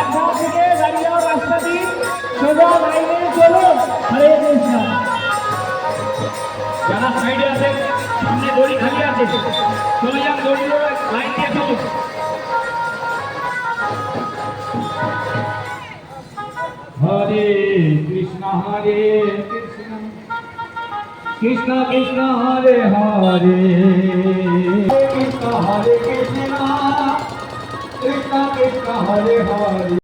একবার থেকে দাঁড়িয়ে রাস্তাটি সোজা লাইনে চলুন। হরে কৃষ্ণ হরে কৃষ্ণ। কৃষ্ণ কৃষ্ণ হরে। হরে কৃষ্ণ হরে কৃষ্ণ। কৃষ্ণ কৃষ্ণ হরে হরে